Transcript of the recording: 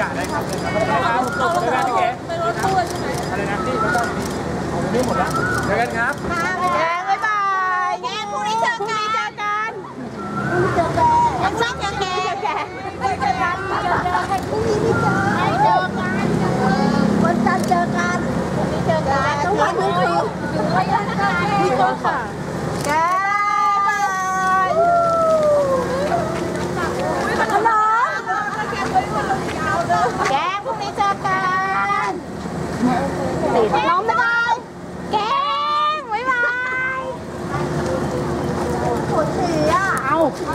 จ่าได้ครับครับผมเจอกันพี่เก๋ไรถตู้ใช่ไหมอะไรนะนี่รถตู้นี่หมดแล้วเจอกันครับค่ะแกงบ๊ายบายแกงพรุ่งนี้เจอกันเจอกันเจอกันยังไม่เจอแกงแกงไม่เจอกันไม่เจอกันรุ่งนี้ไม่เจอไม่เจอกันวันจันทร์เจอกันพรุ่งนี้เจอกันต้องวันนี้คือมีคนค่ะ แกพรุ่งนี้เจอกันติดน้องบ๊ายบายแกงบ๊ายบายหัวเสือเอา